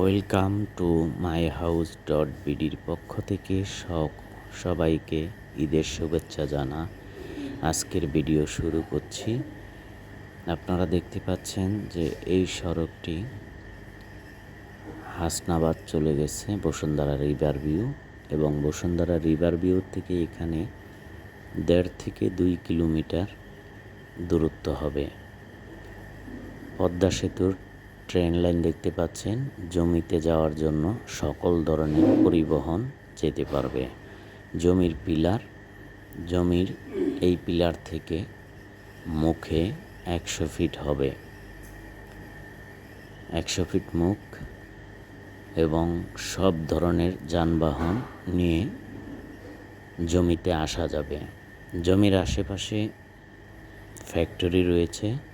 Welcome to my house dot বিডির পক্ষ থেকে সব সবাইকে ঈদের শুভেচ্ছা জানা। আজকের ভিডিও শুরু করছি। আপনারা দেখতে পাচ্ছেন যে এই সড়কটি হাসনাবাদ চলে গেছে, বসুন্ধরা রিভার ভিউ এবং বসুন্ধরা রিভার ভিউ থেকে এখানে দেড় থেকে দুই কিলোমিটার দূরত্ব হবে। পদ্মা সেতুর ট্রেন লাইন দেখতে পাচ্ছেন। জমিতে যাওয়ার জন্য সকল ধরনের পরিবহন যেতে পারবে। জমির পিলার, জমির এই পিলার থেকে মুখে একশো ফিট হবে। একশো ফিট মুখ এবং সব ধরনের যানবাহন নিয়ে জমিতে আসা যাবে। জমির আশেপাশে ফ্যাক্টরি রয়েছে।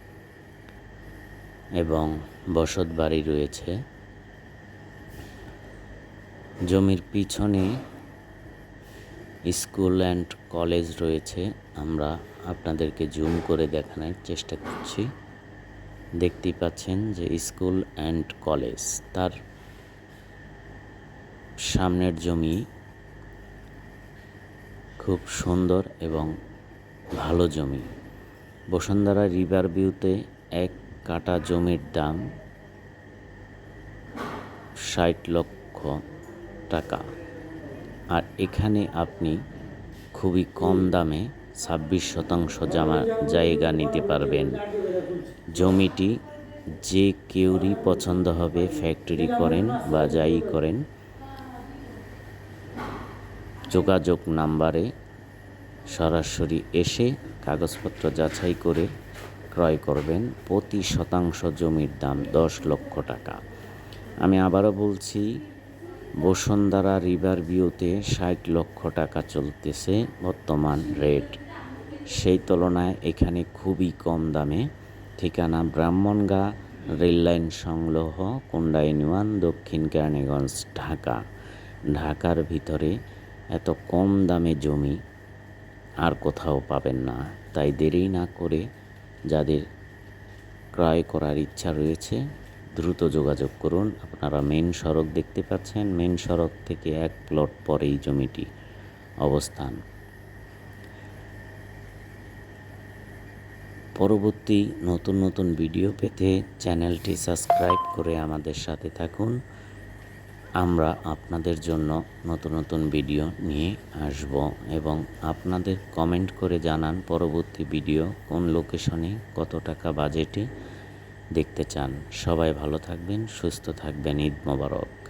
এবং বসত বাড়ি রয়েছে। জমির পিছনে স্কুল অ্যান্ড কলেজ রয়েছে। আমরা আপনাদেরকে জুম করে দেখানোর চেষ্টা করছি। দেখতেই পাচ্ছেন যে স্কুল অ্যান্ড কলেজ, তার সামনের জমি খুব সুন্দর এবং ভালো জমি। বসুন্ধরা রিভার ভিউতে এক কাটা জমির দাম ষাট লক্ষ টাকা। আর এখানে আপনি খুবই কম দামে ছাব্বিশ শতাংশ জামা জায়গা নিতে পারবেন। জমিটি যে কেউরই পছন্দ হবে ফ্যাক্টরি করেন বা যাই করেন, যোগাযোগ নাম্বারে সরাসরি এসে কাগজপত্র যাচাই করে ক্রয় করবেন প্রতি শতাংশ জমির দাম দশ লক্ষ টাকা। আমি আবারও বলছি, বসুন্ধরা রিভার ভিউতে ষাট লক্ষ টাকা চলতেছে বর্তমান রেট। সেই তুলনায় এখানে খুবই কম দামে। ঠিকানা ব্রাহ্মণগা রেললাইন সংলগ্ন কুন্ডাইন ওয়ান দক্ষিণ কেরানীগঞ্জ, ঢাকা। ঢাকার ভিতরে এত কম দামে জমি আর কোথাও পাবেন না। তাই দেরি না করে যাদের ক্রয় করার ইচ্ছা রয়েছে, দ্রুত যোগাযোগ করুন। আপনারা মেন সড়ক দেখতে পাচ্ছেন। মেন সড়ক থেকে এক প্লট পরেই জমিটি অবস্থান। পরবর্তী নতুন নতুন ভিডিও পেতে চ্যানেলটি সাবস্ক্রাইব করে আমাদের সাথে থাকুন। আমরা আপনাদের জন্য নতুন নতুন ভিডিও নিয়ে আসব এবং আপনাদের কমেন্ট করে জানান পরবর্তী ভিডিও কোন লোকেশনে কত টাকা বাজেটে দেখতে চান। সবাই ভালো থাকবেন, সুস্থ থাকবেন। ঈদ মোবারক।